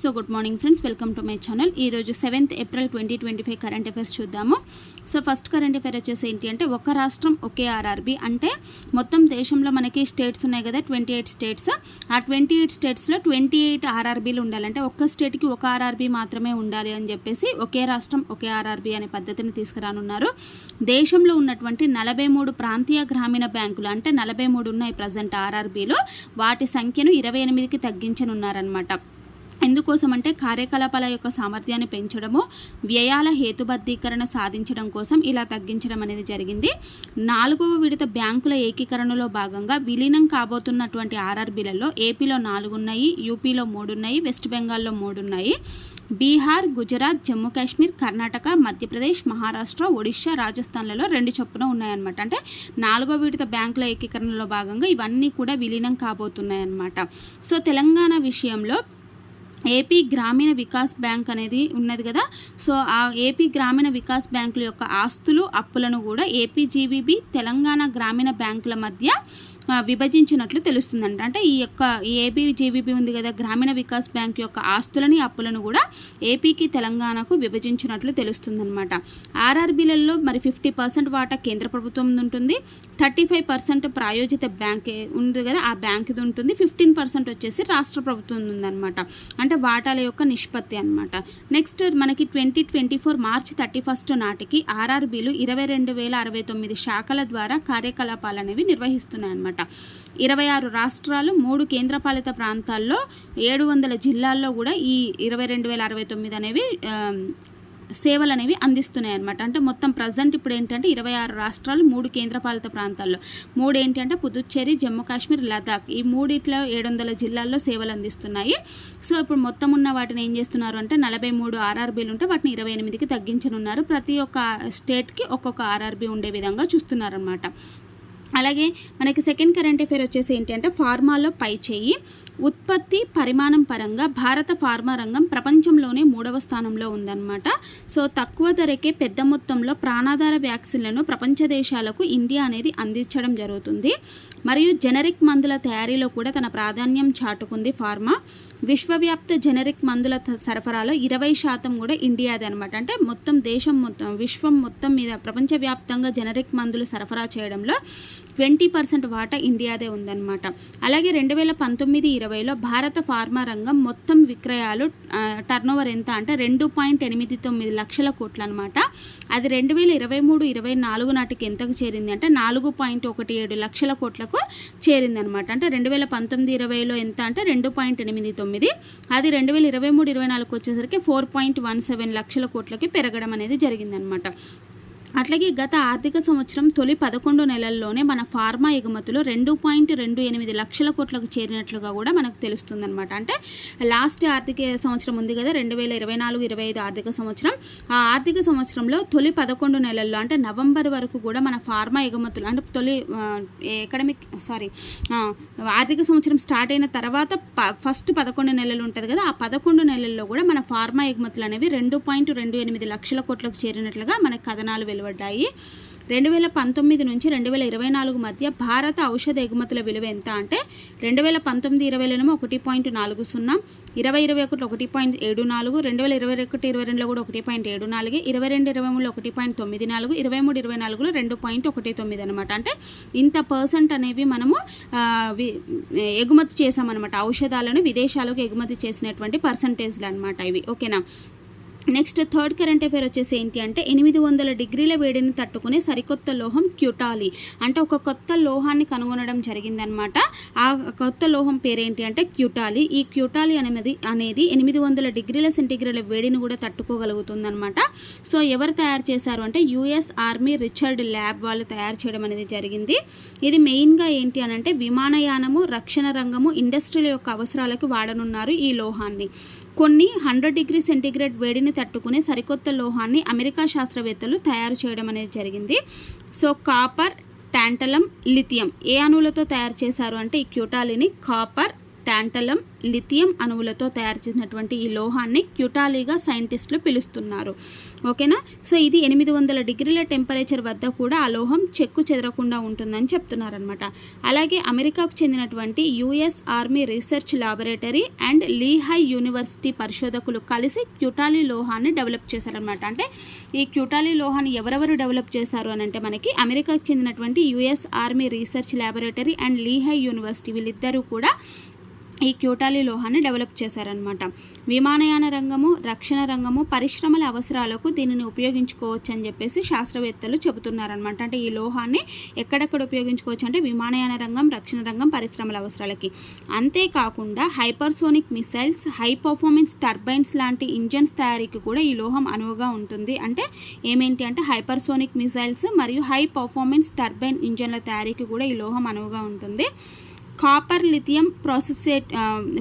So good morning friends welcome to my channel ఈరోజు seventh April twenty twenty five current affairs చూద్దాము. So first current affair వచ్చేసి ఏంటి అంటే ఒక రాష్ట్రం ఒకే ఆర్ఆర్బి అంటే మొత్తం దేశంలో మనకి స్టేట్స్ ఉన్నాయి కదా ట్వంటీ ఎయిట్ స్టేట్స్ ఆ ట్వంటీ ఎయిట్ స్టేట్స్లో ట్వంటీ ఎయిట్ ఆర్ఆర్బీలు ఉండాలంటే ఒక్క స్టేట్కి ఒక ఆర్ఆర్బీ మాత్రమే ఉండాలి అని చెప్పేసి ఒకే రాష్ట్రం ఒకే ఆర్ఆర్బీ అనే పద్ధతిని తీసుకురానున్నారు. దేశంలో ఉన్నటువంటి నలభై మూడు ప్రాంతీయ గ్రామీణ బ్యాంకులు అంటే నలభై మూడు ఉన్నాయి ప్రజెంట్ ఆర్ఆర్బీలు వాటి సంఖ్యను ఇరవై ఎనిమిదికి తగ్గించనున్నారనమాట ఎందుకోసం అంటే కార్యకలాపాల యొక్క సామర్థ్యాన్ని పెంచడము వ్యయాల హేతుబద్ధీకరణ సాధించడం కోసం ఇలా తగ్గించడం అనేది జరిగింది. నాలుగవ విడత బ్యాంకుల ఏకీకరణలో భాగంగా విలీనం కాబోతున్నటువంటి ఆర్ఆర్బీలలో ఏపీలో నాలుగు ఉన్నాయి యూపీలో మూడున్నాయి వెస్ట్ బెంగాల్లో మూడు ఉన్నాయి బీహార్ గుజరాత్ జమ్మూ కాశ్మీర్ కర్ణాటక మధ్యప్రదేశ్ మహారాష్ట్ర ఒడిశా రాజస్థాన్లలో రెండు చొప్పున ఉన్నాయన్నమాట. అంటే నాలుగో విడత బ్యాంకుల ఏకీకరణలో భాగంగా ఇవన్నీ కూడా విలీనం కాబోతున్నాయన్నమాట. సో తెలంగాణ విషయంలో ఏపీ గ్రామీణ వికాస్ బ్యాంక్ అనేది ఉన్నది కదా. సో ఆ ఏపీ గ్రామీణ వికాస్ బ్యాంకుల యొక్క ఆస్తులు అప్పులను కూడా ఏపీ జీవీబీ తెలంగాణ గ్రామీణ బ్యాంకుల మధ్య విభజించినట్లు తెలుస్తుందంట. అంటే ఈ యొక్క ఈ ఏపీ ఉంది కదా గ్రామీణ వికాస్ బ్యాంక్ యొక్క ఆస్తులని అప్పులను కూడా ఏపీకి తెలంగాణకు విభజించినట్లు తెలుస్తుందన్నమాట. ఆర్ఆర్బీలలో మరి ఫిఫ్టీ పర్సెంట్ వాటా కేంద్ర ప్రభుత్వం ఉంటుంది. థర్టీ ఫైవ్ పర్సెంట్ ప్రాయోజిత బ్యాంక్ ఉంది కదా ఆ బ్యాంక్ది ఉంటుంది. ఫిఫ్టీన్ పర్సెంట్ వచ్చేసి రాష్ట్ర ప్రభుత్వం ఉందన్నమాట. అంటే వాటాల యొక్క నిష్పత్తి అనమాట నెక్స్ట్ మనకి twenty twenty four March thirty first నాటికి ఆర్ఆర్బీలు ఇరవై రెండు వేల అరవై తొమ్మిది శాఖల ద్వారా కార్యకలాపాలు అనేవి నిర్వహిస్తున్నాయి అనమాట ఇరవై ఆరు రాష్ట్రాలు మూడు కేంద్రపాలిత ప్రాంతాల్లో ఏడు వందల జిల్లాల్లో కూడా ఈ ఇరవై రెండు వేల అరవై తొమ్మిది అనేవి సేవలు అనేవి అందిస్తున్నాయి అనమాట అంటే మొత్తం ప్రజెంట్ ఇప్పుడు ఏంటంటే ఇరవై ఆరు రాష్ట్రాలు మూడు కేంద్రపాలిత ప్రాంతాల్లో. మూడు ఏంటి అంటే పుదుచ్చేరి జమ్మూ కాశ్మీర్ లదాఖ్ ఈ మూడిట్లో ఏడు వందల జిల్లాల్లో సేవలు అందిస్తున్నాయి. సో ఇప్పుడు మొత్తం ఉన్న వాటిని ఏం చేస్తున్నారు అంటే నలభై మూడు ఆర్ఆర్బీలు ఉంటే వాటిని ఇరవై ఎనిమిదికి తగ్గించనున్నారు. ప్రతి ఒక్క స్టేట్కి ఒక్కొక్క ఆర్ఆర్బీ ఉండే విధంగా చూస్తున్నారన్నమాట. అలాగే మనకి సెకండ్ కరెంట్ అఫేర్ వచ్చేసి ఏంటి అంటే ఫార్మాలో పై చేయి. ఉత్పత్తి పరిమాణం పరంగా భారత ఫార్మా రంగం ప్రపంచంలోనే మూడవ స్థానంలో ఉందన్నమాట. సో తక్కువ ధరకే పెద్ద మొత్తంలో ప్రాణాధార వ్యాక్సిన్లను ప్రపంచ దేశాలకు ఇండియా అనేది అందించడం జరుగుతుంది. మరియు జెనరిక్ మందుల తయారీలో కూడా తన ప్రాధాన్యం చాటుకుంది ఫార్మా. విశ్వవ్యాప్త జెనరిక్ మందుల సరఫరాలో ఇరవై శాతం కూడా ఇండియాదే అనమాట అంటే మొత్తం దేశం మొత్తం విశ్వం మొత్తం మీద ప్రపంచవ్యాప్తంగా జెనరిక్ మందులు సరఫరా చేయడంలో ట్వంటీ పర్సెంట్ వాటా ఇండియాదే ఉందన్నమాట. అలాగే రెండు వేల పంతొమ్మిది ఇరవై ఇరవైలో భారత ఫార్మా రంగం మొత్తం విక్రయాలు టర్నోవర్ ఎంత అంటే రెండు పాయింట్ ఎనిమిది తొమ్మిది లక్షల కోట్లు అనమాట అది రెండు వేల ఇరవై మూడు ఇరవై నాలుగు నాటికి ఎంతకు చేరింది అంటే నాలుగు పాయింట్ ఒకటి ఏడు లక్షల కోట్లకు చేరింది అనమాట అంటే రెండు వేల పంతొమ్మిది ఇరవైలో ఎంత అంటే రెండు పాయింట్ ఎనిమిది తొమ్మిది. అది రెండు వేల ఇరవై మూడు ఇరవై నాలుగు వచ్చేసరికి ఫోర్ పాయింట్ వన్ సెవెన్ లక్షల కోట్లకి పెరగడం అనేది జరిగిందనమాట అట్లాగే గత ఆర్థిక సంవత్సరం తొలి పదకొండు నెలల్లోనే మన ఫార్మా ఎగుమతులు రెండు పాయింట్ రెండు ఎనిమిది లక్షల కోట్లకు చేరినట్లుగా కూడా మనకు తెలుస్తుందన్నమాట. అంటే లాస్ట్ ఆర్థిక సంవత్సరం ఉంది కదా రెండు వేల ఇరవై నాలుగు ఇరవై ఐదు ఆర్థిక సంవత్సరం. ఆ ఆర్థిక సంవత్సరంలో తొలి పదకొండు నెలల్లో అంటే నవంబర్ వరకు కూడా మన ఫార్మా ఎగుమతులు అంటే తొలి ఎకడమిక్ సారీ ఆర్థిక సంవత్సరం స్టార్ట్ అయిన తర్వాత ఫస్ట్ పదకొండు నెలలు ఉంటుంది కదా ఆ పదకొండు నెలల్లో కూడా మన ఫార్మా ఎగుమతులు అనేవి రెండు పాయింట్ రెండు ఎనిమిది లక్షల కోట్లకు చేరినట్లుగా మనకు కథనాలు వెలువడ్డాయి రెండు వేల పంతొమ్మిది నుంచి రెండు వేల ఇరవై నాలుగు మధ్య భారత ఔషధ ఎగుమతుల విలువ ఎంత అంటే రెండు వేల పంతొమ్మిది ఇరవైలోనేమో ఒకటి పాయింట్ నాలుగు సున్నా ఇరవై ఇరవై ఒకటి ఒకటి పాయింట్ ఏడు నాలుగు రెండు వేల ఇరవై ఒకటి ఇరవై రెండులో కూడా ఒకటి పాయింట్ ఏడు నాలుగు ఇరవై రెండు ఇరవై మూడులో ఒకటి పాయింట్ తొమ్మిది నాలుగు ఇరవై మూడు ఇరవై నాలుగులో రెండు పాయింట్ ఒకటి తొమ్మిది అనమాట అంటే ఇంత పర్సెంట్ అనేవి మనము ఎగుమతి చేసామన్నమాట ఔషధాలను విదేశాలకు ఎగుమతి చేసినటువంటి పర్సంటేజ్లు అనమాట ఇవి. ఓకేనా? నెక్స్ట్ థర్డ్ కరెంట్ అఫేర్ వచ్చేసి ఏంటి అంటే ఎనిమిది వందల డిగ్రీల వేడిని తట్టుకునే సరికొత్త లోహం క్యూటాలి. అంటే ఒక కొత్త లోహాన్ని కనుగొనడం జరిగిందనమాట ఆ కొత్త లోహం పేరేంటి అంటే క్యూటాలి. ఈ క్యూటాలి అనేది అనేది ఎనిమిది వందల డిగ్రీల సెంటీగ్రేడ్ వేడిని కూడా తట్టుకోగలుగుతుందనమాట సో ఎవరు తయారు చేశారు అంటే యుఎస్ ఆర్మీ రిచర్డ్ ల్యాబ్ వాళ్ళు తయారు చేయడం అనేది జరిగింది. ఇది మెయిన్గా ఏంటి అని అంటే విమానయానము రక్షణ రంగము ఇండస్ట్రీల యొక్క అవసరాలకు వాడనున్నారు ఈ లోహాన్ని. కొన్ని హండ్రెడ్ డిగ్రీ సెంటీగ్రేడ్ వేడిని తట్టుకునే సరికొత్త లోహాన్ని అమెరికా శాస్త్రవేత్తలు తయారు చేయడం అనేది జరిగింది. సో కాపర్ టాంటలం లిథియం ఏ అణువులతో తయారు చేశారు అంటే ఈ క్యూటాలిని కాపర్ టాంటలం లిథియం అణువులతో తయారు చేసినటువంటి ఈ లోహాన్ని క్యుటాలీగా సైంటిస్టులు పిలుస్తున్నారు. ఓకేనా? సో ఇది ఎనిమిది వందల డిగ్రీల టెంపరేచర్ వద్ద కూడా ఆ లోహం చెక్కు చెదరకుండా ఉంటుందని చెప్తున్నారనమాట అలాగే అమెరికాకు చెందినటువంటి US army research laboratory and Lehigh university పరిశోధకులు కలిసి క్యుటాలీ లోహాన్ని డెవలప్ చేశారనమాట అంటే ఈ క్యుటాలీ లోహాన్ని ఎవరెవరు డెవలప్ చేశారు అని అంటే మనకి అమెరికాకు చెందినటువంటి US army research laboratory and Lehigh university వీళ్ళిద్దరూ కూడా ఈ క్యూటాలి లోహాన్ని డెవలప్ చేశారనమాట విమానయాన రంగము రక్షణ రంగము పరిశ్రమల అవసరాలకు దీనిని ఉపయోగించుకోవచ్చు అని చెప్పేసి శాస్త్రవేత్తలు చెబుతున్నారనమాట అంటే ఈ లోహాన్ని ఎక్కడెక్కడ ఉపయోగించుకోవచ్చు అంటే విమానయాన రంగం రక్షణ రంగం పరిశ్రమల అవసరాలకి. అంతేకాకుండా hypersonic missiles high performance turbines లాంటి ఇంజన్స్ తయారీకి కూడా ఈ లోహం అనువుగా ఉంటుంది. అంటే ఏమేంటి అంటే హైపర్సోనిక్ మిసైల్స్ మరియు హై పర్ఫార్మెన్స్ టర్బైన్ ఇంజన్ల తయారీకి కూడా ఈ లోహం అనువుగా ఉంటుంది. కాపర్ లిథియం ప్రాసెసేట్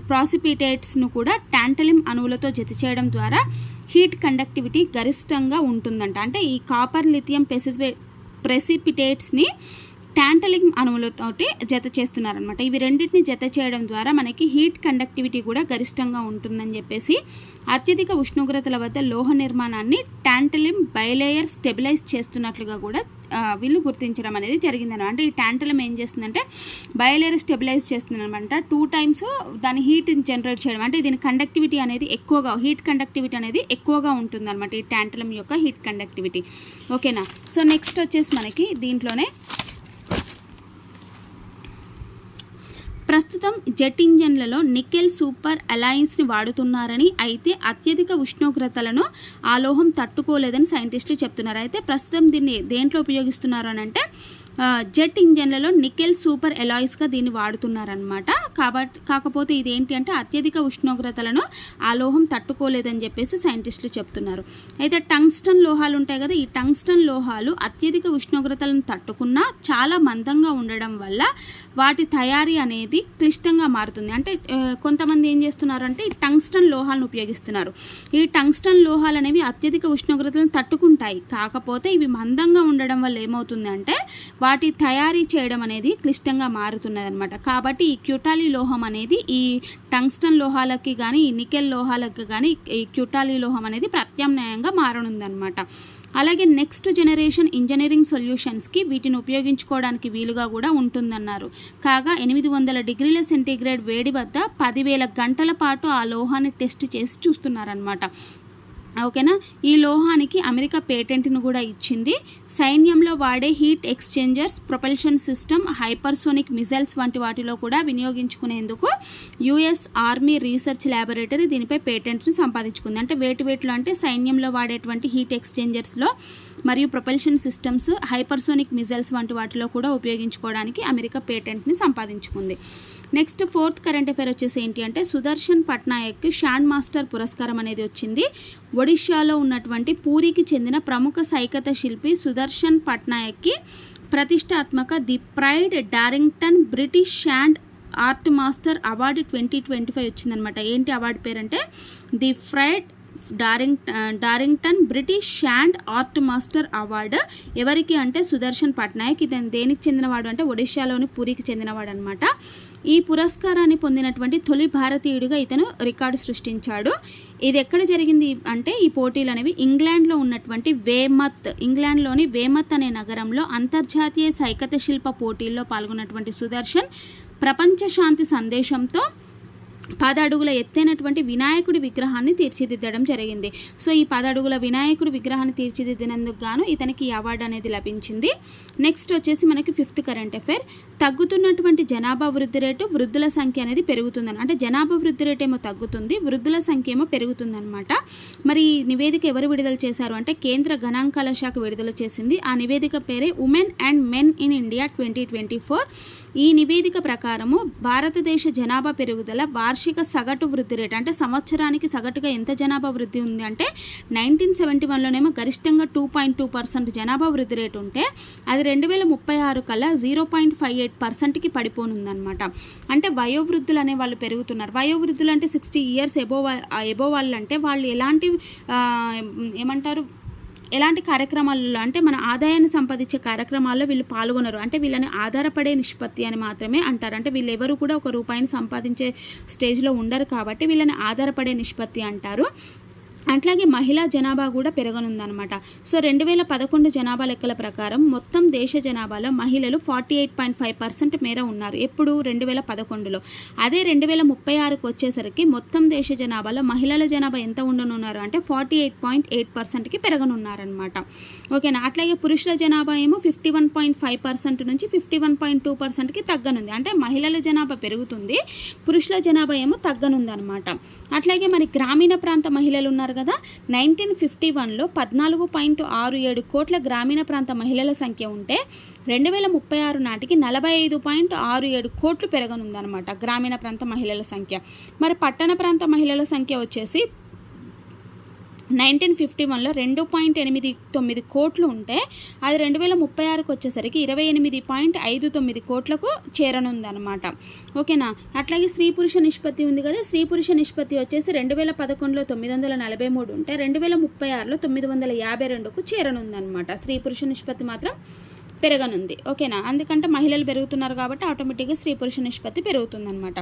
ప్రాసిపిటేట్స్ను కూడా టాంటలిం అణువులతో జత చేయడం ద్వారా హీట్ కండక్టివిటీ గరిష్టంగా ఉంటుందంట. అంటే ఈ కాపర్ లిథియం పెసిపే ప్రెసిపిటేట్స్ని టాంటలింగ్ అణువులతోటి జత చేస్తున్నారనమాట ఇవి రెండింటిని జత చేయడం ద్వారా మనకి హీట్ కండక్టివిటీ కూడా గరిష్టంగా ఉంటుందని చెప్పేసి అత్యధిక ఉష్ణోగ్రతల వద్ద లోహ నిర్మాణాన్ని టాంటలిం బయలేయర్ స్టెబిలైజ్ చేస్తున్నట్లుగా కూడా వీళ్ళు గుర్తించడం అనేది జరిగిందనమాట. అంటే ఈ టాంటలం ఏం చేస్తుందంటే బయలేరు స్టెబిలైజ్ చేస్తుందనమాట. టూ టైమ్స్ దాని హీట్ జనరేట్ చేయడం. అంటే దీని కండక్టివిటీ అనేది ఎక్కువగా హీట్ కండక్టివిటీ అనేది ఎక్కువగా ఉంటుందన్నమాట ఈ టాంటలం యొక్క హీట్ కండక్టివిటీ ఓకేనా సో నెక్స్ట్ వచ్చేసి మనకి దీంట్లోనే ప్రస్తుతం జెట్ ఇంజన్లలో నికెల్ సూపర్ అలయన్స్ని వాడుతున్నారని అయితే అత్యధిక ఉష్ణోగ్రతలను ఆ లోహం తట్టుకోలేదని సైంటిస్టులు చెప్తున్నారు. అయితే ప్రస్తుతం దీన్ని దేంట్లో ఉపయోగిస్తున్నారు అని అంటే జెట్ ఇంజన్లలో నికెల్ సూపర్ ఎలాయిస్గా దీన్ని వాడుతున్నారనమాట కాబట్టి కాకపోతే ఇదేంటి అంటే అత్యధిక ఉష్ణోగ్రతలను ఆ లోహం తట్టుకోలేదని చెప్పేసి సైంటిస్టులు చెప్తున్నారు. అయితే టంగ్స్టన్ లోహాలు ఉంటాయి కదా ఈ టంగ్స్టన్ లోహాలు అత్యధిక ఉష్ణోగ్రతలను తట్టుకున్నా చాలా మందంగా ఉండడం వల్ల వాటి తయారీ అనేది క్లిష్టంగా మారుతుంది. అంటే కొంతమంది ఏం చేస్తున్నారు అంటే ఈ టంగ్స్టన్ లోహాలను ఉపయోగిస్తున్నారు. ఈ టంగ్స్టన్ లోహాలు అనేవి అత్యధిక ఉష్ణోగ్రతలను తట్టుకుంటాయి. కాకపోతే ఇవి మందంగా ఉండడం వల్ల ఏమవుతుంది అంటే వాటి తయారీ చేయడం అనేది క్లిష్టంగా మారుతున్నది అనమాట కాబట్టి ఈ క్యూటాలి లోహం అనేది ఈ టంగ్స్టన్ లోహాలకి కానీ ఈ నికెల్ లోహాలకి కానీ ఈ క్యూటాలి లోహం అనేది ప్రత్యామ్నాయంగా మారనుందనమాట అలాగే నెక్స్ట్ జనరేషన్ ఇంజనీరింగ్ సొల్యూషన్స్కి వీటిని ఉపయోగించుకోవడానికి వీలుగా కూడా ఉంటుందన్నారు. కాగా ఎనిమిది వందల డిగ్రీల సెంటీగ్రేడ్ వేడి వద్ద పదివేల గంటల పాటు ఆ లోహాన్ని టెస్ట్ చేసి చూస్తున్నారనమాట ఓకేనా? ఈ లోహానికి అమెరికా పేటెంట్ను కూడా ఇచ్చింది. సైన్యంలో వాడే heat exchangers propulsion system hypersonic missiles వంటి వాటిలో కూడా వినియోగించుకునేందుకు యుఎస్ ఆర్మీ రీసెర్చ్ ల్యాబొరేటరీ దీనిపై పేటెంట్ను సంపాదించుకుంది. అంటే వేటు వేటిలో అంటే సైన్యంలో వాడేటువంటి హీట్ ఎక్స్చేంజర్స్లో మరియు ప్రొపల్షన్ సిస్టమ్స్ హైపర్సోనిక్ మిజైల్స్ వంటి వాటిలో కూడా ఉపయోగించుకోవడానికి అమెరికా పేటెంట్ని సంపాదించుకుంది. నెక్స్ట్ ఫోర్త్ కరెంట్ అఫైర్ వచ్చేసి ఏంటి అంటే సుదర్శన్ పట్నాయక్ షాండ్ మాస్టర్ పురస్కారం అనేది వచ్చింది. ఒడిషాలో ఉన్నటువంటి పూరికి చెందిన ప్రముఖ సైకత శిల్పి సుదర్శన్ పట్నాయక్కి ప్రతిష్టాత్మక the pride Darrington British sand art master award twenty twenty five వచ్చిందనమాట ఏంటి award పేరంటే the pride Darring Darrington British sand art master award. ఎవరికి అంటే సుదర్శన్ పట్నాయక్. ఇతను దేనికి చెందినవాడు అంటే ఒడిశాలోని పూరికి చెందినవాడు అనమాట ఈ పురస్కారాన్ని పొందినటువంటి తొలి భారతీయుడిగా ఇతను రికార్డు సృష్టించాడు. ఇది ఎక్కడ జరిగింది అంటే ఈ పోటీలు అనేవి ఇంగ్లాండ్లో ఉన్నటువంటి వేమత్ ఇంగ్లాండ్లోని వేమత్ అనే నగరంలో అంతర్జాతీయ సైకత శిల్ప పోటీల్లో పాల్గొన్నటువంటి సుదర్శన్ ప్రపంచ శాంతి సందేశంతో పదడుగుల అడుగుల ఎత్తైనటువంటి వినాయకుడి విగ్రహాన్ని తీర్చిదిద్దడం జరిగింది. సో ఈ పదడుగుల అడుగుల వినాయకుడి విగ్రహాన్ని తీర్చిదిద్దినందుకు గాను ఇతనికి ఈ అవార్డు అనేది లభించింది. నెక్స్ట్ వచ్చేసి మనకి ఫిఫ్త్ కరెంట్ అఫైర్. తగ్గుతున్నటువంటి జనాభా వృద్ధి రేటు వృద్ధుల సంఖ్య అనేది పెరుగుతుందని అంటే జనాభా వృద్ధి రేటు ఏమో తగ్గుతుంది వృద్ధుల సంఖ్య ఏమో పెరుగుతుందన్నమాట. మరి ఈ నివేదిక ఎవరు విడుదల చేశారు అంటే కేంద్ర గణాంకాల శాఖ విడుదల చేసింది. ఆ నివేదిక పేరే women and men in India twenty twenty four. ఈ నివేదిక ప్రకారము భారతదేశ జనాభా పెరుగుదల వార్షిక సగటు వృద్ధి రేటు అంటే సంవత్సరానికి సగటుగా ఎంత జనాభా వృద్ధి ఉంది అంటే నైన్టీన్ సెవెంటీ వన్లోనేమో గరిష్టంగా టూ పాయింట్ టూ పర్సెంట్ జనాభా వృద్ధి రేటు ఉంటే అది రెండు వేల ముప్పై ఆరు కల్లా జీరో పాయింట్ ఫైవ్ ఎయిట్ పర్సెంట్కి పడిపోనుందనమాట అంటే వయోవృద్ధులు అనే వాళ్ళు పెరుగుతున్నారు. వయోవృద్ధులు అంటే సిక్స్టీ ఇయర్స్ ఎబో ఎబో వాళ్ళు అంటే వాళ్ళు ఎలాంటి ఏమంటారు ఎలాంటి కార్యక్రమాలలో అంటే మన ఆదాయాన్ని సంపాదించే కార్యక్రమాల్లో వీళ్ళు పాల్గొనరు. అంటే వీళ్ళని ఆధారపడే నిష్పత్తి అని మాత్రమే అంటారు. అంటే వీళ్ళు ఎవరు కూడా ఒక రూపాయిని సంపాదించే స్టేజ్లో ఉండరు కాబట్టి వీళ్ళని ఆధారపడే నిష్పత్తి అంటారు. అట్లాగే మహిళా జనాభా కూడా పెరగనుందనమాట సో రెండు వేల పదకొండు జనాభా లెక్కల ప్రకారం మొత్తం దేశ జనాభాలో మహిళలు forty eight point five percent మేర ఉన్నారు. ఎప్పుడు? రెండు వేల పదకొండులో. అదే రెండు వేల ముప్పై ఆరుకు వచ్చేసరికి మొత్తం దేశ జనాభాలో మహిళల జనాభా ఎంత ఉండనున్నారు అంటే ఫార్టీ ఎయిట్ పాయింట్ ఎయిట్ పర్సెంట్కి పెరగనున్నారనమాట ఓకేనా? అట్లాగే పురుషుల జనాభా ఏమో fifty one point five percent నుంచి ఫిఫ్టీ వన్ పాయింట్ టూ పర్సెంట్కి తగ్గనుంది. అంటే మహిళల జనాభా పెరుగుతుంది పురుషుల జనాభా ఏమో తగ్గనుంది అనమాట అట్లాగే మరి గ్రామీణ ప్రాంత మహిళలు ఉన్నారు కదా నైన్టీన్ ఫిఫ్టీ వన్లో పద్నాలుగు పాయింట్ ఆరు ఏడు కోట్ల గ్రామీణ ప్రాంత మహిళల సంఖ్య ఉంటే రెండు వేల ముప్పై ఆరు నాటికి నలభై ఐదు పాయింట్ ఆరు ఏడు కోట్లు పెరగనుందనమాట గ్రామీణ ప్రాంత మహిళల సంఖ్య. మరి పట్టణ ప్రాంత మహిళల సంఖ్య వచ్చేసి నైన్టీన్ ఫిఫ్టీ వన్లో రెండు పాయింట్ ఎనిమిది తొమ్మిది కోట్లు ఉంటే అది రెండు వేల ముప్పై ఆరుకు వచ్చేసరికి ఇరవై ఎనిమిది పాయింట్ ఐదు తొమ్మిది కోట్లకు చేరనుందనమాట ఓకేనా? అట్లాగే స్త్రీ పురుష నిష్పత్తి ఉంది కదా? స్త్రీ పురుష నిష్పత్తి వచ్చేసి రెండు వేల పదకొండులో తొమ్మిది వందల నలభై మూడు ఉంటే రెండు వేల ముప్పై ఆరులో తొమ్మిది వందల యాభై రెండుకు చేరనుందనమాట స్త్రీ పురుష నిష్పత్తి మాత్రం పెరగనుంది. ఓకేనా? అందుకంటే మహిళలు పెరుగుతున్నారు కాబట్టి ఆటోమేటిక్గా స్త్రీ పురుష నిష్పత్తి పెరుగుతుందన్నమాట.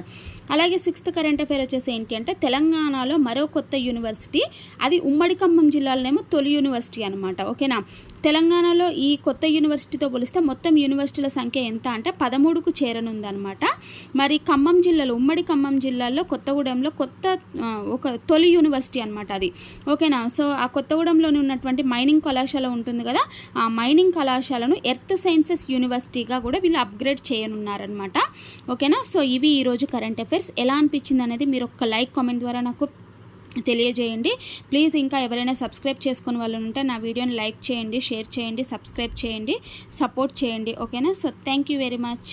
అలాగే సిక్స్త్ కరెంట్ అఫేర్ వచ్చేసి ఏంటి అంటే తెలంగాణలో మరో కొత్త యూనివర్సిటీ అది ఉమ్మడి ఖమ్మం జిల్లాలోనేమో తొలి యూనివర్సిటీ అనమాట ఓకేనా? తెలంగాణలో ఈ కొత్త యూనివర్సిటీతో పోలిస్తే మొత్తం యూనివర్సిటీల సంఖ్య ఎంత అంటే పదమూడుకు చేరనుందనమాట మరి ఖమ్మం జిల్లాలో ఉమ్మడి ఖమ్మం జిల్లాలో కొత్తగూడెంలో కొత్త ఒక తొలి యూనివర్సిటీ అనమాట అది. ఓకేనా? సో ఆ కొత్తగూడెంలోని ఉన్నటువంటి మైనింగ్ కళాశాల ఉంటుంది కదా ఆ మైనింగ్ కళాశాలను ఎర్త్ సైన్సెస్ యూనివర్సిటీగా కూడా వీళ్ళు అప్గ్రేడ్ చేయనున్నారనమాట ఓకేనా? సో ఇవి ఈరోజు కరెంట్ అఫైర్స్. ఎలా అనిపించింది అనేది మీరు ఒక లైక్ కామెంట్ ద్వారా నాకు తెలియజేయండి. ప్లీజ్ ఇంకా ఎవరైనా సబ్స్క్రైబ్ చేసుకుని వాళ్ళు ఉంటే నా వీడియోని లైక్ చేయండి షేర్ చేయండి సబ్స్క్రైబ్ చేయండి సపోర్ట్ చేయండి. ఓకేనా? So thank you very much